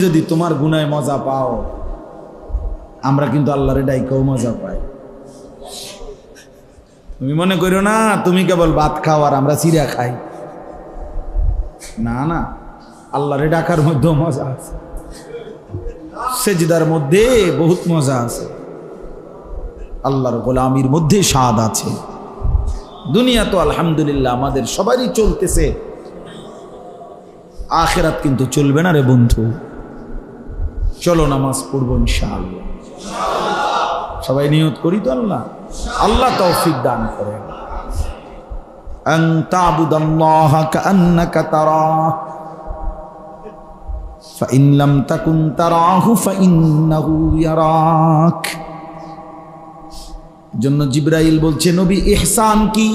যদি তোমার গুনায় মজা পাও, আমরা কিন্তু আল্লাহরে ডাইকেও মজা পাই। তুমি মনে করো না, তুমি কেবল ভাত খাও আর আমরা চিরা খাই। না না, আল্লাহরে ডাকার মধ্যেও মজা আছে। সেজদার মধ্যে বহুত মজা আছে। আল্লাহর গোলামির মধ্যে স্বাদ আছে। দুনিয়া তো আলহামদুলিল্লাহ আমাদের সবারই চলতেছে। আখেরাত কিন্তু চলবে না রে বন্ধু। চলো নামাজ পড়বো ইনশাআল্লাহ সবাই নিয়ত করি তো আল্লাহ আল্লাহ তৌফিক দান করেন أن تعبد الله كأنك تراه فإن لم تكن تراه فإنه يراك জন্য জিব্রাইল বলছে নবী ইহসান কি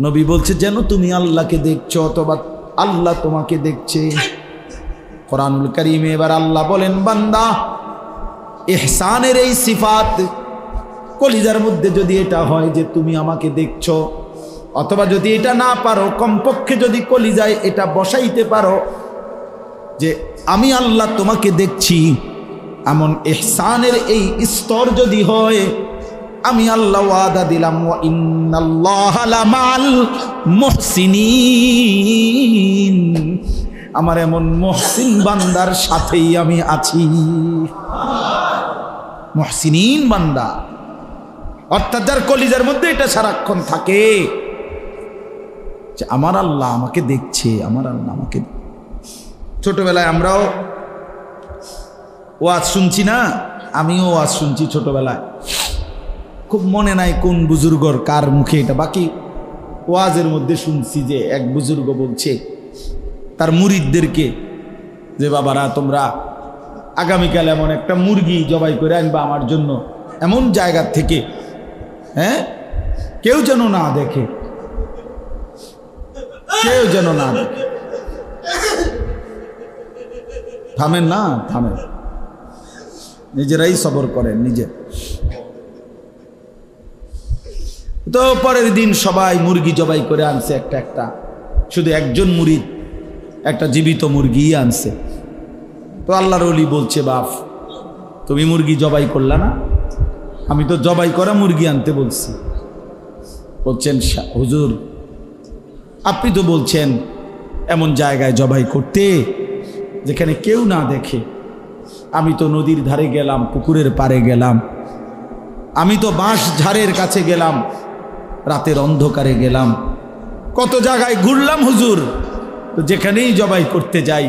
নবী বলছে যেন তুমি আল্লাহকে দেখছো অথবা আল্লাহ তোমাকে দেখছে কোরআনুল করিমে এবার আল্লাহ বলেন, বান্দা এহসানের এই সিফাত কলিজার মধ্যে যদি এটা হয় যে তুমি আমাকে দেখছ, অথবা যদি এটা না পারো, কমপক্ষে যদি কলিজায় এটা বসাইতে পারো যে আমি আল্লাহ তোমাকে দেখছি, এমন এহসানের এই স্তর যদি হয়, আমি আল্লাহ ওয়াদা দিলাম ইন্নাল্লাহা মুহসিনিন। আমার এমন মহসিন বান্দার সাথেই আমি আছি। মহসিনিন বান্দা। অর্থাৎ যার কলিজার মধ্যে এটা সারাক্ষণ থাকে। যে আমার আল্লাহ আমাকে দেখছে, আমার আল্লাহ আমাকে ছোটবেলায় আমরাও ওয়াজ শুনছি না? আমিও ওয়াজ শুনছি ছোটবেলায়। খুব মনে নাই কোন বুজুর্গর কার মুখে এটা। বাকি ওয়াজের মধ্যে শুনছি যে এক বুজুর্গ বলছে তার মুরিদদেরকে যে, বাবারা, তোমরা আগামীকাল এমন একটা মুরগি জবাই করে আনবা আমার জন্য এমন জায়গা থেকে হ্যাঁ? কেউ যেন না দেখে। কেউ যেন না দেখে। থামেন না, থামেন। নিজেরাই সবর করেন, নিজে। তো পরের দিন সবাই মুরগি জবাই করে আনছে একটা একটা। শুধু একজন মুরিদ। একটা জীবিত মুরগি আনছে। তো আল্লাহর অলি বলছে, বাপ, তুমি মুরগি জবাই করলা না? আমি তো জবাই করা মুরগি আনতে বলছি। বলছেন "শা- হুজুর, আপনি তো বলছেন এমন জায়গায় জবাই করতে যেখানে কেউ না দেখে। আমি তো নদীর ধারে গেলাম, পুকুরের পাড়ে গেলাম। আমি তো বাঁশ ঝাড়ের কাছে গেলাম, রাতের অন্ধকারে গেলাম। কত জায়গায় ঘুরলাম, হুজুর তো যেখানেই জবাই করতে যাই,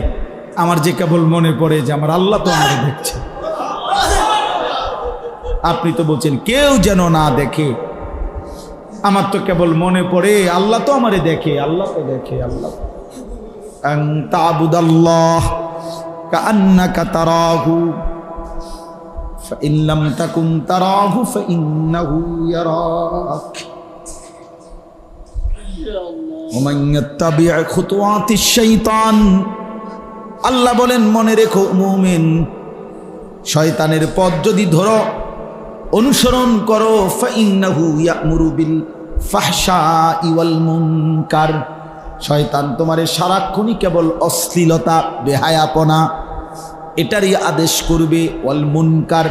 আমার যে কেবল মনে পড়ে যে আমার আল্লাহ তো আমাকে দেখছে। আপনি তো বলছেন, কেউ যেন না দেখে। আমার তো কেবল মনে পড়ে, আল্লাহ তো আমারে দেখে, আল্লাহ তো দেখে, আল্লাহ। আল্লাহ তারাহু আল্লাহ বলেন, মনে রেখো মুমিন, শয়তানের পথ যদি ধরো, অনুসরণ করো বিল শয়তান তোমারে সারাক্ষণই কেবল অশ্লীলতা, বেহায়াপনা, এটারই আদেশ করবে, ওয়াল মুনকার।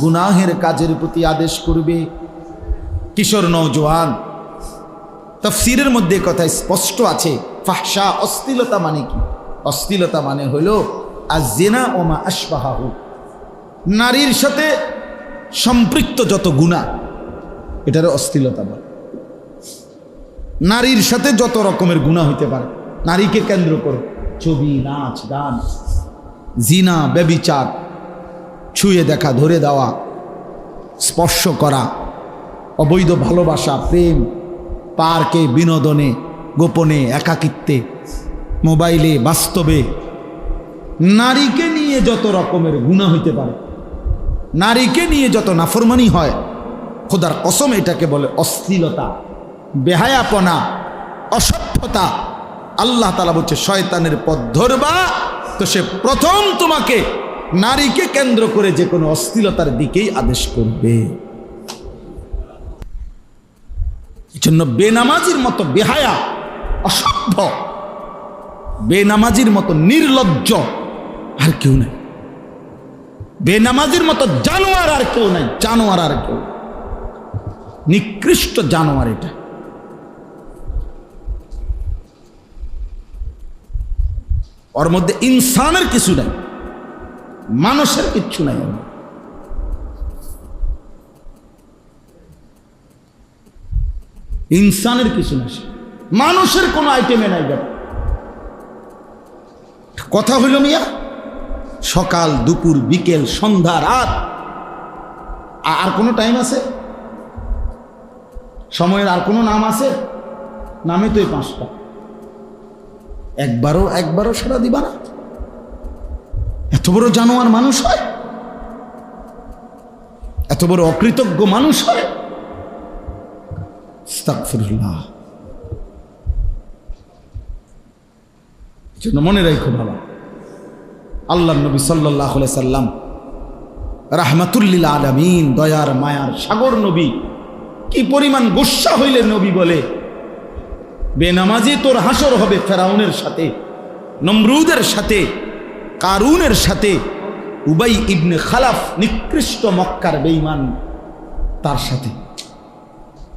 গুনাহের কাজের প্রতি আদেশ করবে। কিশোর নৌজওয়ান তফসিরের মধ্যে কথা স্পষ্ট আছে। ফাহসা অশ্লীলতা মানে কি? অশ্লীলতা মানে হইল আজেনা ওমা আশবাহাহু। নারীর সাথে সম্পৃক্ত যত গুণা, এটার অশ্লীলতা বলে। নারীর সাথে যত রকমের গুণা হইতে পারে, নারীকে কেন্দ্র করে ছবি, নাচ, গান, জিনা, ব্যবিচার, ছুঁয়ে দেখা, ধরে দেওয়া, স্পর্শ করা, অবৈধ ভালোবাসা, প্রেম পার্কে, বিনোদনে, গোপনে, একাকিত্বে, মোবাইলে, বাস্তবে। নারীকে নিয়ে যত রকমের গুণা হইতে পারে, নারীকে নিয়ে যত নাফরমানি হয়, খোদার কসম এটাকে বলে অশ্লীলতা, বেহায়াপনা, অসভ্যতা। আল্লাহ তালা বলছে, শয়তানের পথ ধরবা, তো সে প্রথম তোমাকে নারীকে কেন্দ্র করে যে কোনো অশ্লীলতার দিকেই আদেশ করবে। জন্য বেনামাজির মতো বেহায়া, অসভ্য, বেনামাজির মতো নির্লজ্জ আর কেউ নাই। বেনামাজির মতো জানোয়ার আর কেউ নাই, জানোয়ার আর কেউ নিকৃষ্ট জানোয়ার এটা। ওর মধ্যে ইনসানের কিছু নাই, মানুষের কিচ্ছু নাই ওর মধ্যে। ইনসানের কিছু না। মানুষের কোনো আইটেমে নাই ব্যাপার। কথা হইল মিয়া, সকাল, দুপুর, বিকেল, সন্ধ্যা, রাত। আর কোনো টাইম আছে? সময়ের আর কোনো নাম আছে? নামে তো এই পাঁচটা। একবারও একবারও সারা দিবা না? এত বড় জানোয়ার মানুষ হয়? এত বড় অকৃতজ্ঞ মানুষ হয়? আস্তাগফিরুল্লাহ। জন্য মনে রাখো বাবা আল্লাহ নবী সাল্লাহ সাল্লাম রাহমাতুল্লিল আলমিন, দয়ার মায়ার সাগর নবী, কি পরিমাণ গুসা হইলে নবী বলে, বেনামাজি তোর হাসর হবে ফেরাউনের সাথে, নমরুদের সাথে, কারুনের সাথে, উবাই ইবনে খালাফ নিকৃষ্ট মক্কার বেঈমান তার সাথে।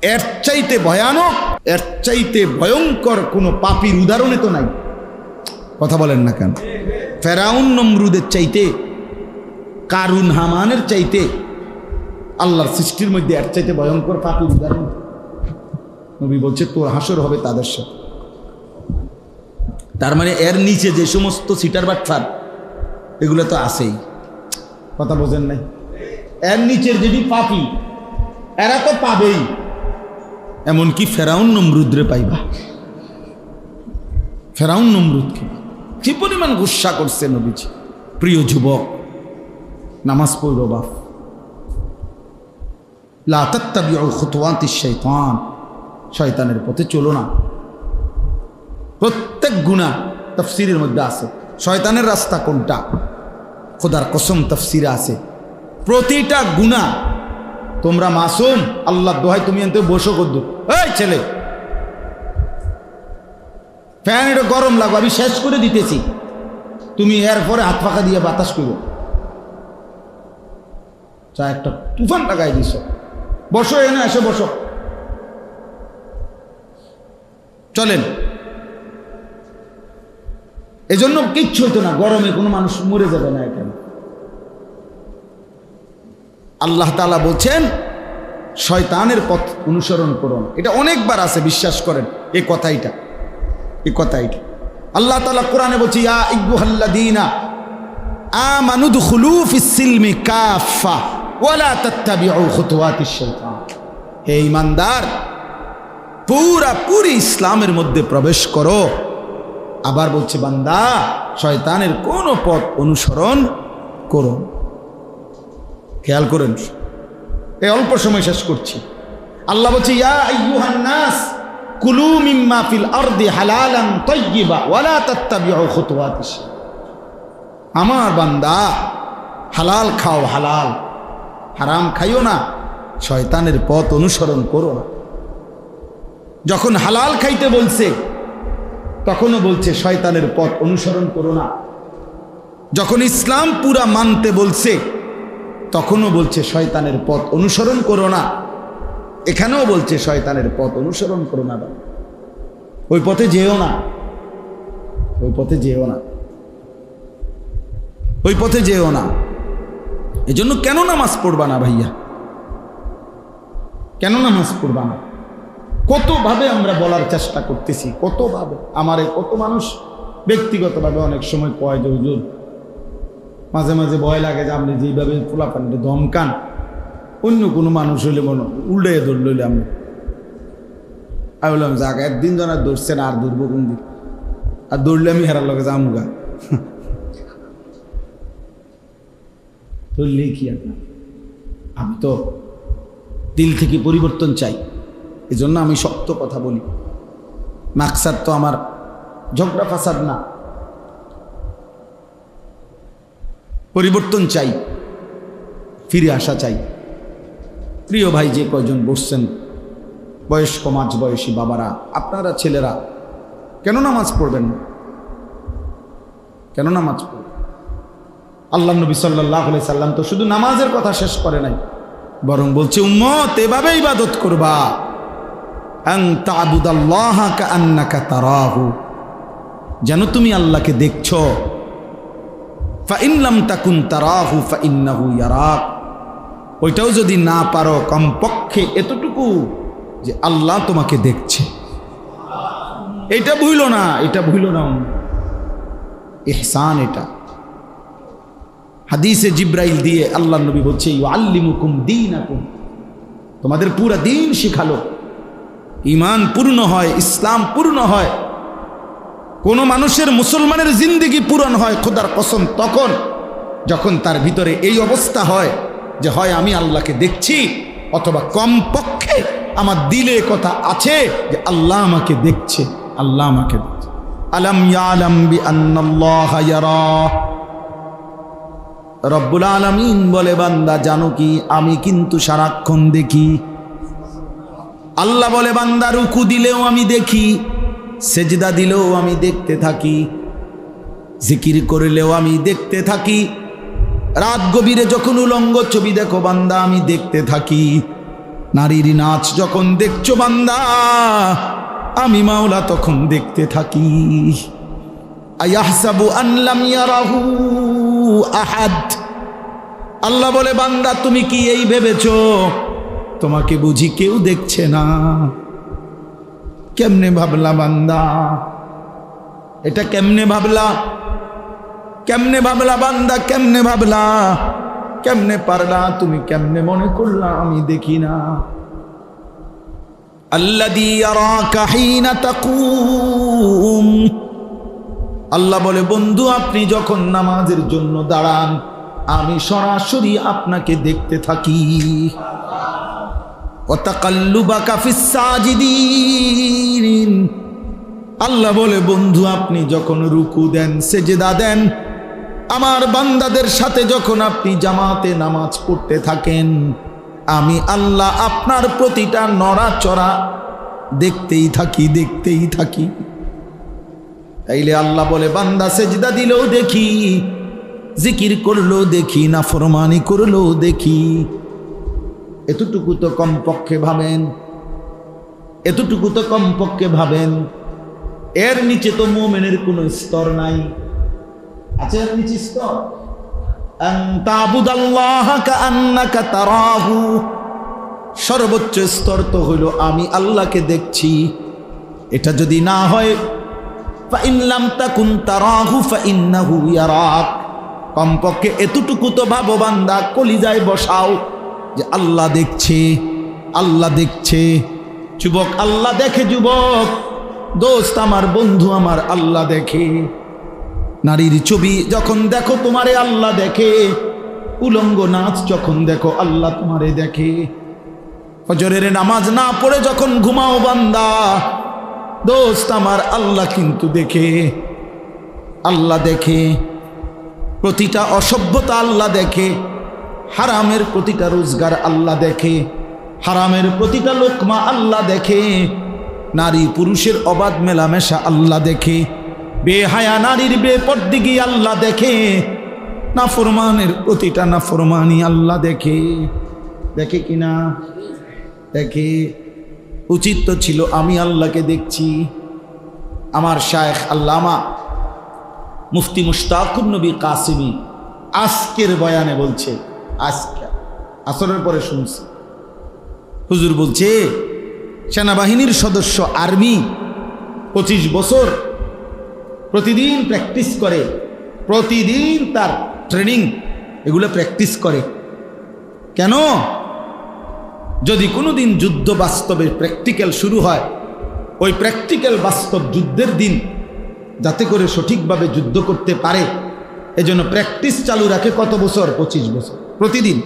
এর চাইতে ভয়ানক, এর চাইতে ভয়ঙ্কর কোনো পাপির উদাহরণে তো নাই। কথা বলেন না কেন? ফেরাউন নমরুদের চাইতে, কারুন হামানের চাইতে আল্লাহর সৃষ্টির মধ্যে এর চাইতে ভয়ঙ্কর পাপির উদাহরণ। নবী বলছে, তোর হাসর হবে তাদের সাথে। তার মানে এর নিচে যে সমস্ত সিটার বাটফার, এগুলো তো আছেই। কথা বোঝেন নাই? এর নিচের যদি পাপি, এরা তো পাবেই। এমনকি ফেরাউন নমরুদ্রে পাইবা। ফেরাউন নমরুদকে কি পরিমাণ গুসা করছে নবীজি। প্রিয় যুবক, নামাজ পড়ব বাপ। লাতাত্তাবিউ খুতওয়াতিশ শাইতান। শয়তানের পথে চলো না। প্রত্যেক গুণা তফসিরের মধ্যে আছে। শয়তানের রাস্তা কোনটা? খোদার কসম তফসিরে আছে। প্রতিটা গুণা তোমরা মাসুম, আল্লাহ দোহাই তুমি এনতে বসো করদু এই ছেলে, ফ্যান এটা গরম লাগো, আমি শেষ করে দিতেছি। তুমি এর পরে হাত পাখা দিয়ে বাতাস করো। চা একটা তুফান লাগাই দিস বসো এনে এসে বসো। চলেন। এজন্য কিচ্ছু হইতো না, গরমে কোনো মানুষ মরে যাবে না এখানে। আল্লাহ তালা বলছেন, শয়তানের পথ অনুসরণ করুন। এটা অনেকবার আছে, বিশ্বাস করেন, এ কথাইটা এ কথাইটা আল্লাহ তালা কোরআনে বলছি, ইয়া ইগুহাল্লাদিনা আমানু দুখুলু ফিস-সিলমি কাফা ওয়ালা তাত্তাবিউ খুতুওয়াতিশ শাইতান। হে ঈমানদার, পুরা পুরি ইসলামের মধ্যে প্রবেশ করো। আবার বলছে, বান্দা, শয়তানের কোন পথ অনুসরণ করো খেয়াল করেন। এই অল্প সময় শেষ করছি। আল্লাহ বলছে কুলু মিম্মা ফিল আরদি হালালান তাইয়্যিবা ওয়ালা তাত্তাবিউ খুতুওয়াতিশ আমার বান্দা, হালাল খাও, হালাল। হারাম খাইও না, শয়তানের পথ অনুসরণ করো না। যখন হালাল খাইতে বলছে, তখনও বলছে, শয়তানের পথ অনুসরণ করো না। যখন ইসলাম পুরা মানতে বলছে তখনও বলছে, শয়তানের পথ অনুসরণ করো না। এখানেও বলছে, শয়তানের পথ অনুসরণ করো না। ওই পথে যেও না। ওই পথে যেও না। ওই পথে যেও না। এজন্য কেন নামাজ পড়বা না ভাইয়া? কেন নামাজ পড়বা না? কতভাবে আমরা বলার চেষ্টা করতেছি? কতভাবে? আমার কত মানুষ ব্যক্তিগতভাবে অনেক সময় কয় যে, হুজুর মাঝে মাঝে ভয় লাগে যে আপনি যেইভাবে পোলা পানিতে ধমকান, অন্য কোনো মানুষ হইলে মনে উল্টে ধরল আমি আমি বললাম, যাক, একদিন জন আর দৌড়ছেন আর দৌড়বো কোন দিন। আর দৌড়লে আমি হেরার লগে যামুগা ধরলে কি আপনার আমি তো দিল থেকে পরিবর্তন চাই, এজন্য আমি শক্ত কথা বলি। মাকসাদ তো আমার ঝগড়া ফাসাদ না। পরিবর্তন চাই, ফিরে আসা চাই। প্রিয় ভাই যে কয়জন বসছেন, বয়স্ক মাঝ বয়সী বাবারা, আপনারা ছেলেরা, কেন নামাজ পড়বেন? কেন নামাজ পড়বেন? আল্লাহ নবী সাল্লাহ সাল্লাম তো শুধু নামাজের কথা শেষ করে নাই, বরং বলছে, উম্মত এভাবে ইবাদত করবা। যেন তুমি আল্লাহকে দেখছ ওইটাও যদি না পারো কমপক্ষে এতটুকু যে আল্লাহ তোমাকে দেখছে। এটা ভুইল না, এটা ভুইল না। এহসান এটা। হাদিসে জিব্রাইল দিয়ে আল্লাহ নবী বলছে আল্লিমুকুম দিন তোমাদের পুরা দিন শিখালো। ইমান পূর্ণ হয়, ইসলাম পূর্ণ হয়। কোনো মানুষের মুসলমানের জিন্দিগি পূরণ হয় খোদার কসম তখন যখন তার ভিতরে এই অবস্থা হয় যে হয় আমি আল্লাহকে দেখছি অথবা কমপক্ষে আমার দিলে কথা আছে যে আল্লাহ আমাকে দেখছে, আল্লাহ আমাকে দেখছে। রব্বুল আলমিন বলে, বান্দা, জানো কি? আমি কিন্তু সারাক্ষণ দেখি। আল্লাহ বলে, বান্দা, রুকু দিলেও আমি দেখি। সেজদা দিলেও আমি দেখতে থাকি। জিকির করলেও আমি দেখতে থাকি। রাত গভীরে যখন উলঙ্গ ছবি দেখো বান্দা, আমি দেখতে থাকি। নারীর নাচ যখন দেখছ বান্দা, আমি মাওলা তখন দেখতে থাকি। আয়াহসাবু আনলাম ইয়ারাহু আহাদ। আল্লাহ বলে, বান্দা, তুমি কি এই ভেবেছো? তোমাকে বুঝি কেউ দেখছে না। কেমনে ভাবলা বান্দা? এটা কেমনে ভাবলা? কেমনে ভাবলা বান্দা? কেমনে ভাবলা? কেমনে পারলা? তুমি কেমনে মনে করলা? আমি দেখি না। আল্লাহ বলে, বন্ধু, আপনি যখন নামাজের জন্য দাঁড়ান, আমি সরাসরি আপনাকে দেখতে থাকি। আল্লাহ বলে, বন্ধু, আপনি যখন রুকু দেন, সেজেদা দেন, আমার বান্দাদের সাথে যখন আপনি জামাতে নামাজ পড়তে থাকেন, আমি আল্লাহ আপনার প্রতিটা নড়াচড়া দেখতেই থাকি দেখতেই থাকি। তাইলে আল্লাহ বলে, বান্দা সেজদা দিলেও দেখি, জিকির করলেও দেখি না ফরমানি করলেও দেখি। এতটুকু তো কমপক্ষে ভাবেন, এতটুকু তো কমপক্ষে ভাবেন, এর নিচে তো মোমেনের কোনো স্তর নাই। আছে এর নিচে স্তর? সর্বোচ্চ স্তর তো হইল, আমি আল্লাহকে দেখছি। এটা যদি না হয় কমপক্ষে এতটুকু তো ভাবো বান্দা কলিজায় বসাও। যে আল্লাহ দেখছে আল্লাহ দেখছে। যুবক, আল্লাহ দেখে যুবক। দোস্ত আমার, বন্ধু আমার, আল্লাহ দেখে। নারীর ছবি যখন দেখো তোমারে আল্লাহ দেখে। উলঙ্গ নাচ যখন দেখো আল্লাহ তোমারে দেখে। ফজরের নামাজ না পড়ে যখন ঘুমাও বান্দা, দোস্ত আমার, আল্লাহ কিন্তু দেখে। আল্লাহ দেখে। প্রতিটা অসভ্যতা আল্লাহ দেখে। হারামের প্রতিটা রোজগার আল্লাহ দেখে, হারামের প্রতিটা লোকমা আল্লাহ দেখে, নারী পুরুষের অবাধ মেলামেশা আল্লাহ দেখে, বেহায়া নারীর বেপরদিগি আল্লাহ দেখে না ফরমানের প্রতিটা না ফরমানি আল্লাহ দেখে। দেখে কিনা দেখে। উচিত তো ছিল আমি আল্লাহকে দেখছি। আমার শায়েখ আল্লামা মুফতি মুশতাকুর নবী কাসিমি আজকের বয়ানে বলছে আজকে। আসরের পরে শুনছি। হুজুর বলছে, সেনাবাহিনীর সদস্য আর্মি পঁচিশ বছর প্রতিদিন প্র্যাকটিস করে, প্রতিদিন তার ট্রেনিং এগুলো প্র্যাকটিস করে। কেন? যদি কোনো দিন যুদ্ধ বাস্তবে প্র্যাকটিক্যাল শুরু হয়, ওই প্র্যাকটিক্যাল বাস্তব যুদ্ধের দিন যাতে করে সঠিকভাবে যুদ্ধ করতে পারে, এজন্য প্র্যাকটিস চালু রাখে কত বছর? পঁচিশ বছর। প্রতিদিন,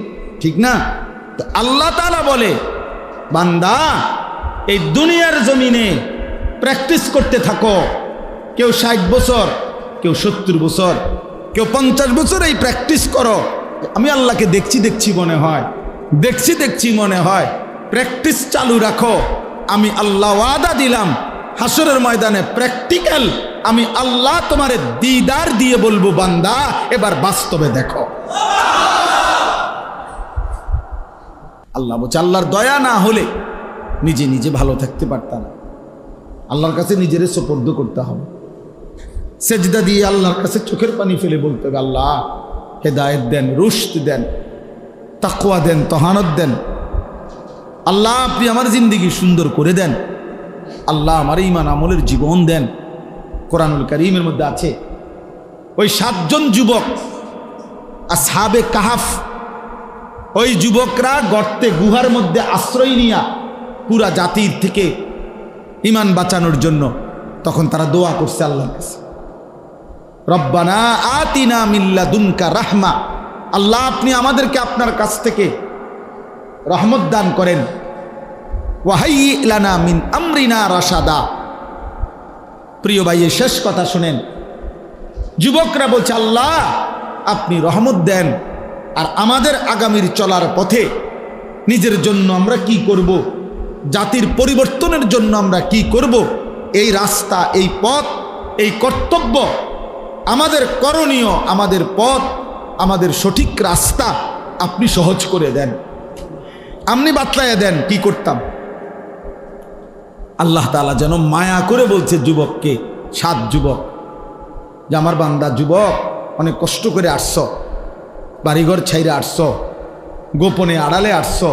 ঠিক না? তো আল্লাহ তালা বলে, বান্দা, এই দুনিয়ার জমিনে প্র্যাকটিস করতে থাকো। কেউ ষাট বছর, কেউ সত্তর বছর, কেউ পঞ্চাশ বছর এই প্র্যাকটিস করো। আমি আল্লাহকে দেখছি দেখছি মনে হয়, দেখছি দেখছি মনে হয় প্র্যাকটিস চালু রাখো। আমি আল্লাহ ওয়াদা দিলাম হাসরের ময়দানে প্র্যাকটিক্যাল আমি আল্লাহ তোমার দিদার দিয়ে বলব, বান্দা, এবার বাস্তবে দেখো। আল্লাহ বলছে, আল্লাহর দয়া না হলে নিজে নিজে ভালো থাকতে পারতাম। আল্লাহর কাছে নিজের সোপর্দ করতে হবে। সেজদা দিয়ে আল্লাহর কাছে চোখের পানি ফেলে বলতে হবে, আল্লাহ হেদায়ত দেন রুশত দেন তাকুয়া দেন, তহানত দেন। আল্লাহ আপনি আমার জিন্দিগি সুন্দর করে দেন। আল্লাহ আমার ইমান আমলের জীবন দেন। কোরআনুল করিমের মধ্যে আছে, ওই সাতজন যুবক আর সাবে কাহাফ ওই যুবকরা গর্তে গুহার মধ্যে আশ্রয় নিয়া পুরা জাতির থেকে ইমান বাঁচানোর জন্য তখন তারা দোয়া করছে আল্লাহর কাছে। রব্বানা আতিনা মিল্লা দুনকা রাহমা। আল্লাহ, আপনি আমাদেরকে আপনার কাছ থেকে রহমত দান করেন। ওয়াহাই ইলানা মিন আমরিনা রাশাদা। প্রিয় ভাইয়ের শেষ কথা শুনেন। যুবকরা বলছে, আল্লাহ, আপনি রহমত দেন। আর আমাদের আগামীর চলার পথে নিজের জন্য আমরা কি করব? জাতির পরিবর্তনের জন্য আমরা কি করব? এই রাস্তা, এই পথ, এই কর্তব্য আমাদের করণীয়, আমাদের পথ, আমাদের সঠিক রাস্তা আপনি সহজ করে দেন। আপনি বাতলাইয়া দেন, কি করতাম? আল্লাহ তালা যেন মায়া করে বলছে যুবককে, সাত যুবক। যে আমার বান্দা, যুবক, অনেক কষ্ট করে আসছ। বাড়িঘর ছাইরে আসছ গোপনে আড়ালে আসছ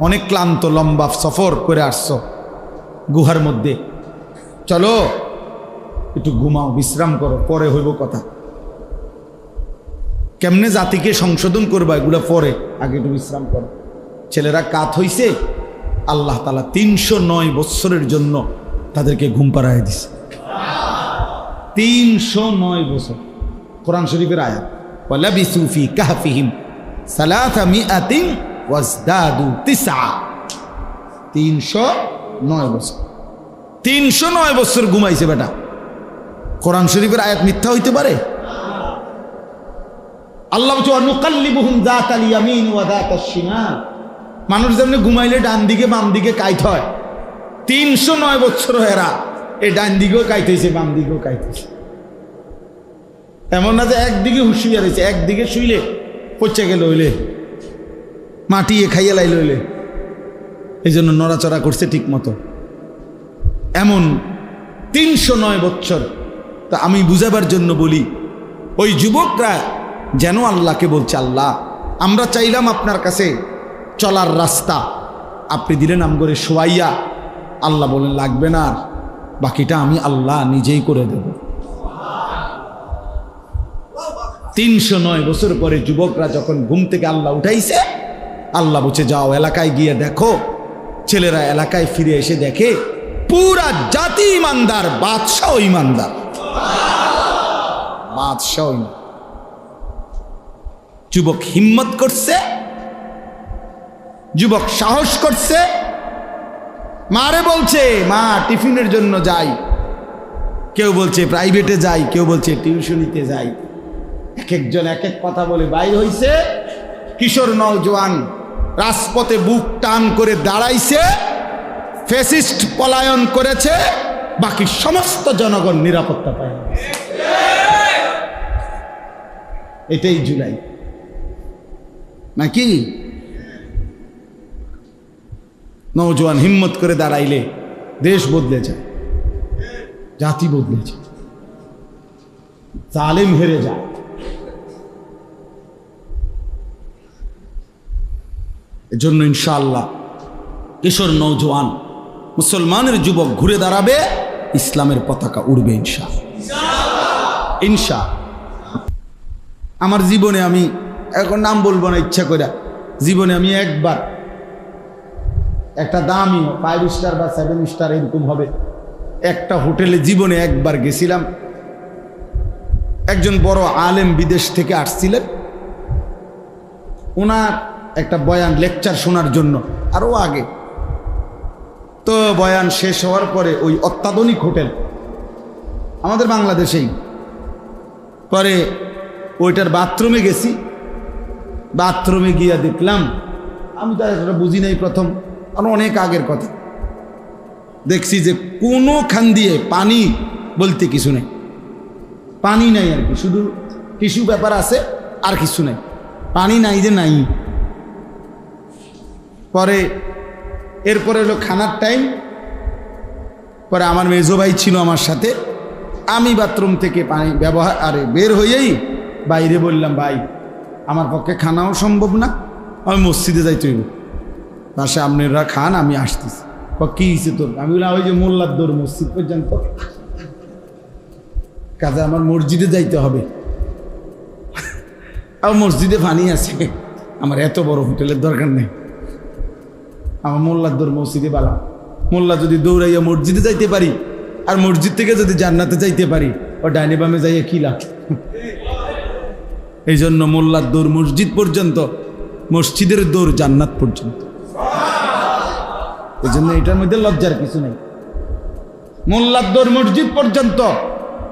অনেক ক্লান্ত লম্বা সফর করে আসছ গুহার মধ্যে, চলো, একটু ঘুমাও, বিশ্রাম করো, পরে হইব কথা। কেমনে জাতিকে সংশোধন করবা এগুলো পরে? আগে একটু বিশ্রাম করো। ছেলেরা কাত হইছে, আল্লাহ তালা তিনশো নয় বৎসরের জন্য তাদেরকে ঘুম পাড়ায় দিছে। তিনশো নয় বছর, কোরআন শরীফের আয়াত। তিসআ। তিনশো নয় বছর। তিনশো নয় বছর ঘুমাইছে বেটা। কোরআন শরীফের আয়াত মিথ্যা হইতে পারে? আল্লাহ মানুষ যেমনি ঘুমাইলে ডান দিকে বাম দিকে কাইত হয়। তিনশো নয় বছর হেরা এই ডান দিকেও কাইতেছে বাম দিকেও কাইতেছে এমন না যে একদিকে হুঁশিয়ার হয়েছে একদিকে শুইলে পচে গেল হইলে মাটি এ খাইয়ে লাইলে হইলে। এই জন্য নড়াচড়া করছে ঠিক মতো এমন তিনশো নয় বৎসর, তা আমি বুঝাবার জন্য বলি, ওই যুবকরা যেন আল্লাহকে বলছে, আল্লাহ, আমরা চাইলাম আপনার কাছে চলার রাস্তা। আপনি দিলেন আম করে শোয়াইয়া, আল্লাহ বলেন, লাগবে না আর, বাকিটা আমি আল্লাহ নিজেই করে দেব। তিনশো নয় বছর পরে যুবকরা যখন ঘুম থেকে আল্লাহ উঠাইছে, আল্লাহ বলছে, যাও এলাকায় গিয়ে দেখো। ছেলেরা এলাকায় ফিরে এসে দেখে, পুরা জাতি ইমানদার, বাদশাহ ইমানদার। বাদশাহ। যুবক হিম্মত করছে, যুবক সাহস করছে। মারে বলছে, মা, টিফিনের জন্য যাই। কেউ বলছে, প্রাইভেটে যাই। কেউ বলছে, টিউশনিতে যাই। এক একজন এক এক কথা বলে বাইর হইছে কিশোর নওজোয়ান রাজপথে বুক টান করে দাঁড়াইছে ফেসিস্ট পলায়ন করেছে, বাকি সমস্ত জনগণ নিরাপত্তা পায় এটাই জুলাই। নাকি? নৌজওয়ান হিম্মত করে দাঁড়াইলে দেশ বদলে যায় জাতি বদলে যায় জালেম হেরে যায়। এজন্য ইনশাআল্লাহ কিশোর নৌজওয়ান মুসলমানের যুবক ঘুরে দাঁড়াবে, ইসলামের পতাকা উড়বে ইনশা ইনশা আমার জীবনে আমি, এখন নাম বলব না, ইচ্ছা করে জীবনে আমি একবার একটা দামি ফাইভ স্টার বা সেভেন স্টার এরকম হবে। একটা হোটেলে জীবনে একবার গেছিলাম। একজন বড় আলেম বিদেশ থেকে আসছিলেন। ওনার একটা বয়ান লেকচার শোনার জন্য আরও আগে। তো বয়ান শেষ হওয়ার পরে ওই অত্যাধুনিক হোটেল, আমাদের বাংলাদেশেই। পরে ওইটার বাথরুমে গেছি, বাথরুমে গিয়া দেখলাম, আমি তো এটা বুঝি নাই প্রথম, আর অনেক আগের কথা। দেখছি যে কোনোখান দিয়ে পানি বলতে কিছু নেই। পানি নাই আর কি, শুধু টিস্যু ব্যাপার আছে আর কিছু নেই। পানি নাই যে নাই। পরে এরপরে হলো খানার টাইম পরে আমার মেজো ভাই ছিল আমার সাথে আমি বাথরুম থেকে পানি ব্যবহার আরে বের হয়েই বাইরে বললাম ভাই আমার পক্ষে খানাও সম্ভব না আমি মসজিদে যাই হইব। পাশে আপনারা খান আমি আসতেছি। ক, হয়েছে তোর? আমি বললাম ওই যে মোল্লার দৌড় মসজিদ পর্যন্ত। কাজে আমার মসজিদে যাইতে হবে। আর মসজিদে পানি আছে। আমার এত বড় হোটেলের দরকার নেই। আমার মোল্লার দৌড় মসজিদে বালা। মোল্লা যদি দৌড়াইয়া মসজিদে যাইতে পারি, আর মসজিদ থেকে যদি জান্নাতে যাইতে পারি, ও ডাইনে বামে যাইয়া কি লাভ? এই জন্য মোল্লার দৌড় মসজিদ পর্যন্ত, মসজিদের দৌড় জান্নাত পর্যন্ত। এই জন্য এটার মধ্যে লজ্জার কিছু নেই। মোল্লার দৌড় মসজিদ পর্যন্ত,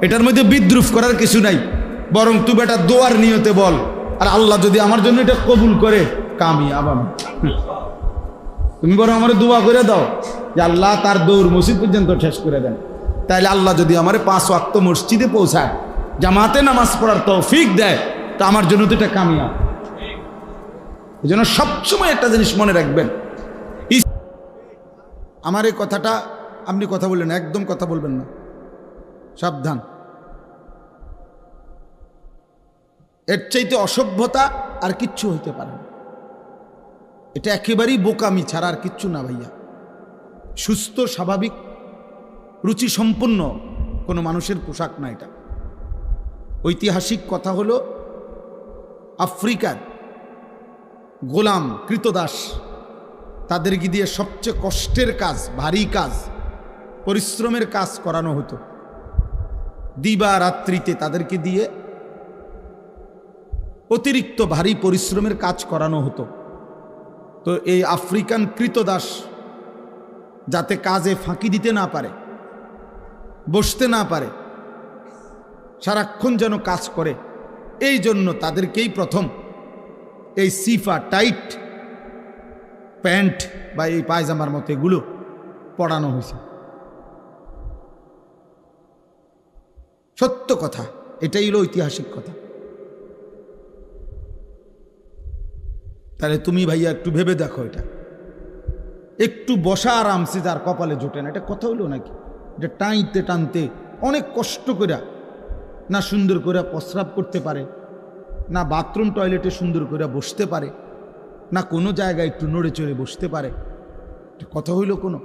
এটার মধ্যে বিদ্রুপ করার কিছু নাই। বরং তুই বেটা দোয়ার নিয়তে বল, আর আল্লাহ যদি আমার জন্য এটা কবুল করে কামি আবামি তুমি বরং আমার দোয়া করে দাও যে আল্লাহ তার দৌড় মসজিদ পর্যন্ত শেষ করে দেন। তাইলে আল্লাহ যদি আমার পাঁচ ওয়াক্ত মসজিদে পৌঁছায়, জামাতে নামাজ পড়ার তৌফিক দেয়, তা আমার জন্য তো এটা কামিয়া এই জন্য সবসময় একটা জিনিস মনে রাখবেন। আমার এই কথাটা আপনি কথা বললেন, একদম কথা বলবেন না। সাবধান। এর চাইতে অসভ্যতা আর কিচ্ছু হইতে পারে না। এটা একেবারেই বোকামি ছাড়া আর কিচ্ছু না ভাইয়া। সুস্থ, স্বাভাবিক রুচি সম্পন্ন কোনো মানুষের পোশাক না এটা। ঐতিহাসিক কথা হলো, আফ্রিকার গোলাম কৃতদাস তাদেরকে দিয়ে সবচেয়ে কষ্টের কাজ, ভারী কাজ, পরিশ্রমের কাজ করানো হতো। দিবা রাত্রিতে তাদেরকে দিয়ে অতিরিক্ত ভারী পরিশ্রমের কাজ করানো হতো। তো এই আফ্রিকান কৃতদাস যাতে কাজে ফাঁকি দিতে না পারে, বসতে না পারে, সারাক্ষণ যেন কাজ করে, এই জন্য তাদেরকেই প্রথম এই সিফা টাইট প্যান্ট বা এই পায়জামার মতো এগুলো পড়ানো হয়েছে। সত্য কথা, এটাই হলো ঐতিহাসিক কথা। তাহলে তুমি ভাইয়া একটু ভেবে দেখো এটা। একটু বসা আরামসে যার কপালে জোটে না। এটা কথা হইল নাকি? এটা টাইতে টানতে অনেক কষ্ট করে না সুন্দর করে প্রস্রাব করতে পারে, না বাথরুম টয়লেটে সুন্দর করে বসতে পারে, না কোনো জায়গায় একটু নড়ে চড়ে বসতে পারে। কথা হইল কোনো?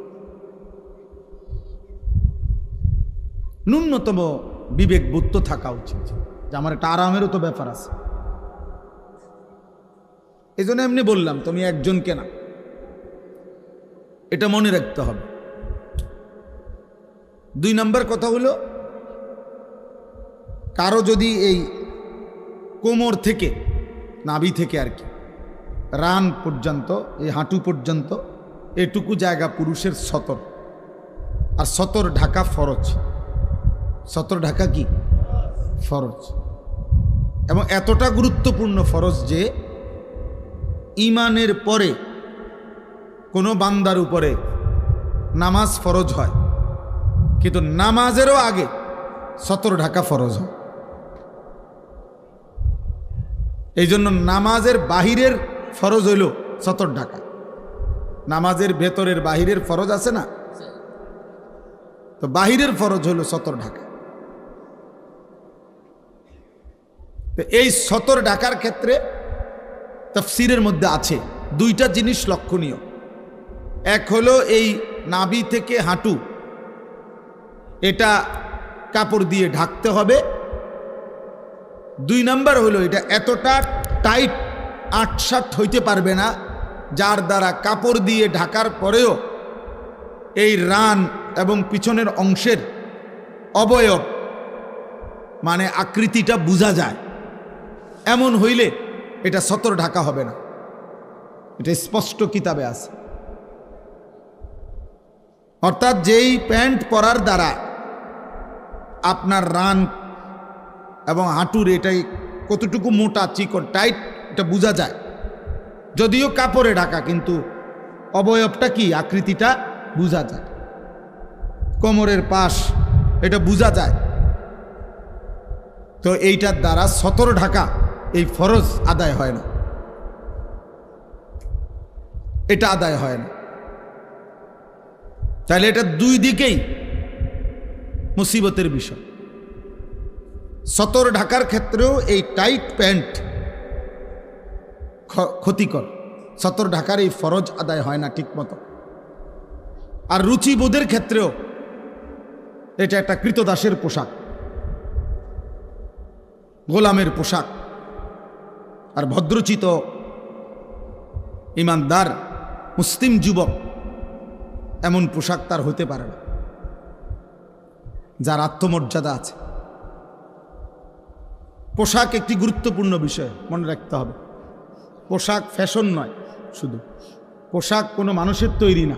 ন্যূনতম বিবেক বুদ্ধ থাকা উচিত। যে আমার একটা আরামেরও তো ব্যাপার আছে। এই জন্য এমনি বললাম, তুমি একজন কেনা এটা মনে রাখতে হবে। দুই নম্বর কথা হলো, কারও যদি এই কোমর থেকে, নাভি থেকে আর কি, রান পর্যন্ত, এই হাঁটু পর্যন্ত, এটুকু জায়গা পুরুষের সতর। আর সতর ঢাকা ফরজ। সতর ঢাকা কি? ফরজ। এবং এতটা গুরুত্বপূর্ণ ফরজ যে ইমানের পরে কোনো বান্দার উপরে নামাজ ফরজ হয়। কিন্তু নামাজেরও আগে সতর ঢাকা ফরজ হয়। এই জন্য নামাজের বাহিরের ফরজ হইল সতর ঢাকা। নামাজের ভেতরের বাহিরের ফরজ আছে না? তো বাহিরের ফরজ হইল সতর ঢাকা। তো এই সতর ঢাকার ক্ষেত্রে তফসিরের মধ্যে আছে। দুইটা জিনিস লক্ষণীয়। এক হলো এই নাবি থেকে হাঁটু। এটা কাপড় দিয়ে ঢাকতে হবে। দুই নাম্বার হলো এটা এতটা টাইট, আটসাট হইতে পারবে না, যার দ্বারা কাপড় দিয়ে ঢাকার পরেও এই রান এবং পিছনের অংশের অবয়ব মানে আকৃতিটা বোঝা যায়। এমন হইলে এটা সতর ঢাকা হবে না। এটা স্পষ্ট কিতাবে আছে। অর্থাৎ যেই প্যান্ট পরার দ্বারা আপনার রান এবং হাঁটুর এটাই কতটুকু মোটা, চিকন, টাইট, এটা বোঝা যায়। যদিও কাপড়ে ঢাকা, কিন্তু অবয়বটা কি, আকৃতিটা বোঝা যায়। কোমরের পাশ, এটা বোঝা যায়। তো এইটার দ্বারা সতর ঢাকা এই ফরজ আদায় হয় না। এটা আদায় হয় না। তাহলে এটা দুই দিকেই মুসিবতের বিষয়। সতর ঢাকার ক্ষেত্রেও এই টাইট প্যান্ট ক্ষতিকর। সতর ঢাকার এই ফরজ আদায় হয় না ঠিক মতো আর রুচিবোধের ক্ষেত্রেও এটা একটা কৃতদাসের পোশাক। গোলামের পোশাক। আর ভদ্রচিত ইমানদার মুসলিম যুবক এমন পোশাক তার হতে পারে না, যার আত্মমর্যাদা আছে। পোশাক একটি গুরুত্বপূর্ণ বিষয়, মনে রাখতে হবে। পোশাক ফ্যাশন নয় শুধু, পোশাক কোনো মানুষের তৈরি না।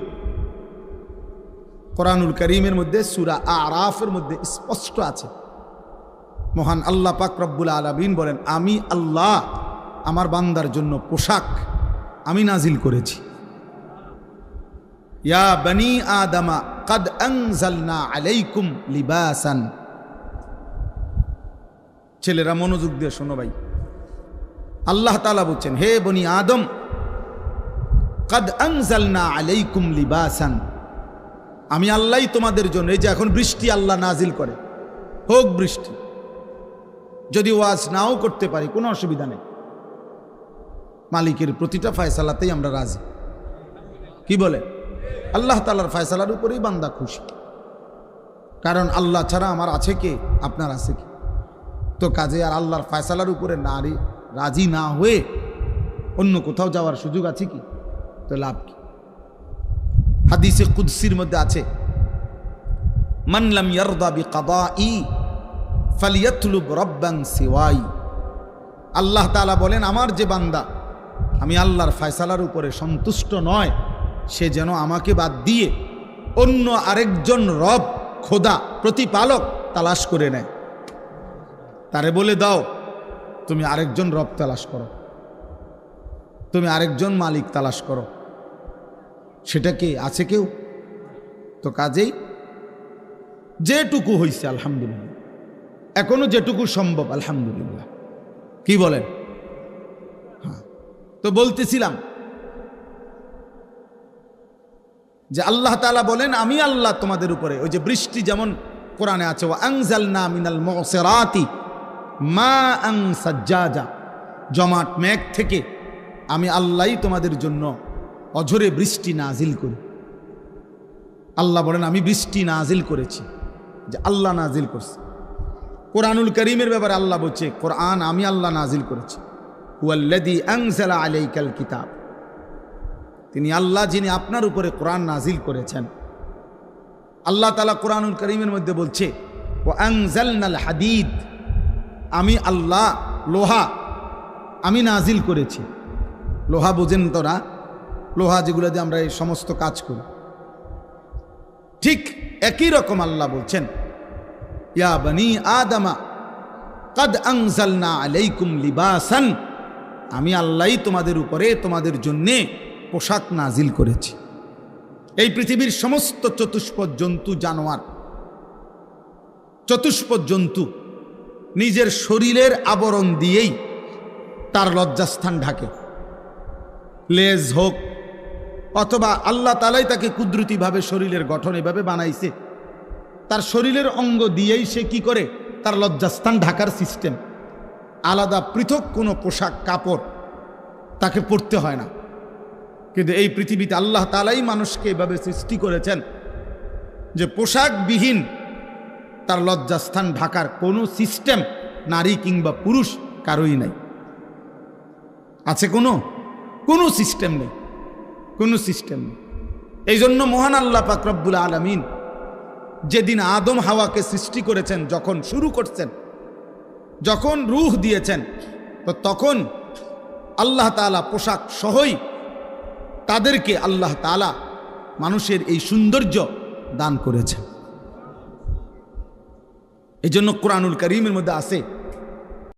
কোরআনুল করিমের মধ্যে, সুরা আরাফের মধ্যে স্পষ্ট আছে। মহান আল্লাহ পাক রব্বুল আলমিন বলেন, আমি আল্লাহ আমার বান্দার জন্য পোশাক আমি নাজিল করেছি। ইয়া বনি আদমা, কদ আনজালনা আলাইকুম লিবাসান। ছেলেরা মনোযোগ দিয়ে শোনো ভাই। আল্লাহ তাআলা বলছেন, হে বনি আদম, কদ আনজালনা আলাইকুম লিবাসান। আমি আল্লাহই তোমাদের জন্য, এই যে এখন বৃষ্টি আল্লাহ নাজিল করে, হোক বৃষ্টি। যদি ওয়াজ নাও করতে পারি, কোনো অসুবিধা নেই। মালিকের প্রতিটা ফয়সালাতেই আমরা রাজি। কি বলে? আল্লাহ তালার ফয়সালার উপরেই বান্দা খুশি। কারণ আল্লাহ ছাড়া আমার আছে কে? আপনার আছে কি? তো কাজে আর আল্লাহর ফয়সালার উপরে নারী রাজি না হয়ে অন্য কোথাও যাওয়ার সুযোগ আছে কি? তো লাভ কি? হাদিসে কুদ্সির মধ্যে আছে সিওয়াই। আল্লাহ তাআলা বলেন, আমার যে বান্দা আমি আল্লাহর ফয়সালার উপরে সন্তুষ্ট নয়, সে যেন আমাকে বাদ দিয়ে অন্য আরেকজন রব, খোদা, প্রতিপালক তালাশ করে নেয়। তারে বলে দাও, তুমি আরেকজন রব তালাশ করো। তুমি আরেকজন মালিক তালাশ করো। সেটা কি আছে কেউ? তো কাজেই যেটুকু হয়েছে আলহামদুলিল্লাহ। এখনও যেটুকু সম্ভব, আলহামদুলিল্লাহ। কি বলেন? তো বলতেছিলাম যে আল্লাহ তাআলা বলেন, আমি আল্লাহ তোমাদের উপরে। ওই যে বৃষ্টি যেমন কোরআনে আছে ও আংজালনা মিনাল মসেরাতি মা আং সাজ্জাজা। জমাট মেঘ থেকে আমি আল্লাহই তোমাদের জন্য অঝরে বৃষ্টি নাজিল করি। আল্লাহ বলেন, আমি বৃষ্টি নাজিল করেছি। যে আল্লাহ নাজিল করছে। কোরআনুল করিমের ব্যাপারে আল্লাহ বলছে, কোরআন আমি আল্লাহ নাজিল করেছি। হুয়াল্লাদি আলাইকাল কিতাব। তিনি আল্লাহ যিনি আপনার উপরে কোরআন নাজিল করেছেন। আল্লাহ তালা কোরআনুল করিমের মধ্যে বলছে ও আংজালনাল হাদিদ। আমি আল্লাহ, লোহা আমি নাজিল করেছি। লোহা বোঝেন তোরা, লোহা যেগুলো দিয়ে আমরা এই সমস্ত কাজ করি। ঠিক একই রকম আল্লাহ বলছেন, ইয়া বনি আদমা, কদ আংজালনা আলাইকুম লিবাসান। আমি আল্লাহই তোমাদের উপরে, তোমাদের জন্যে পোশাক নাজিল করেছি। এই পৃথিবীর সমস্ত চতুষ্পদ জন্তু জানোয়ার, চতুষ্পদ জন্তু নিজের শরীরের আবরণ দিয়েই তার লজ্জাস্থান ঢাকে। লেজ হোক, অথবা আল্লাহ তালাই তাকে কুদরতিভাবে শরীরের গঠন এভাবে বানাইছে, তার শরীরের অঙ্গ দিয়েই সে কি করে? তার লজ্জাস্থান ঢাকার সিস্টেম আলাদা পৃথক কোনো পোশাক, কাপড় তাকে পরতে হয় না। কিন্তু এই পৃথিবীতে আল্লাহ তালাই মানুষকে এভাবে সৃষ্টি করেছেন যে পোশাকবিহীন তার লজ্জাস্থান ঢাকার কোনো সিস্টেম, নারী কিংবা পুরুষ কারোই নাই। আছে কোনো? কোনো সিস্টেম নেই। কোনো সিস্টেম নেই। এই জন্য মহান আল্লাহ পাকরব্বুল আলমিন যেদিন আদম হাওয়াকে সৃষ্টি করেছেন, যখন শুরু করছেন যখন রুহ দিয়েছেন, তো তখন আল্লাহ তালা পোশাক সহই তাদেরকে আল্লাহ তালা মানুষের এই সৌন্দর্য দান করেছেন। এই জন্য কোরআনুল করিমের মধ্যে আছে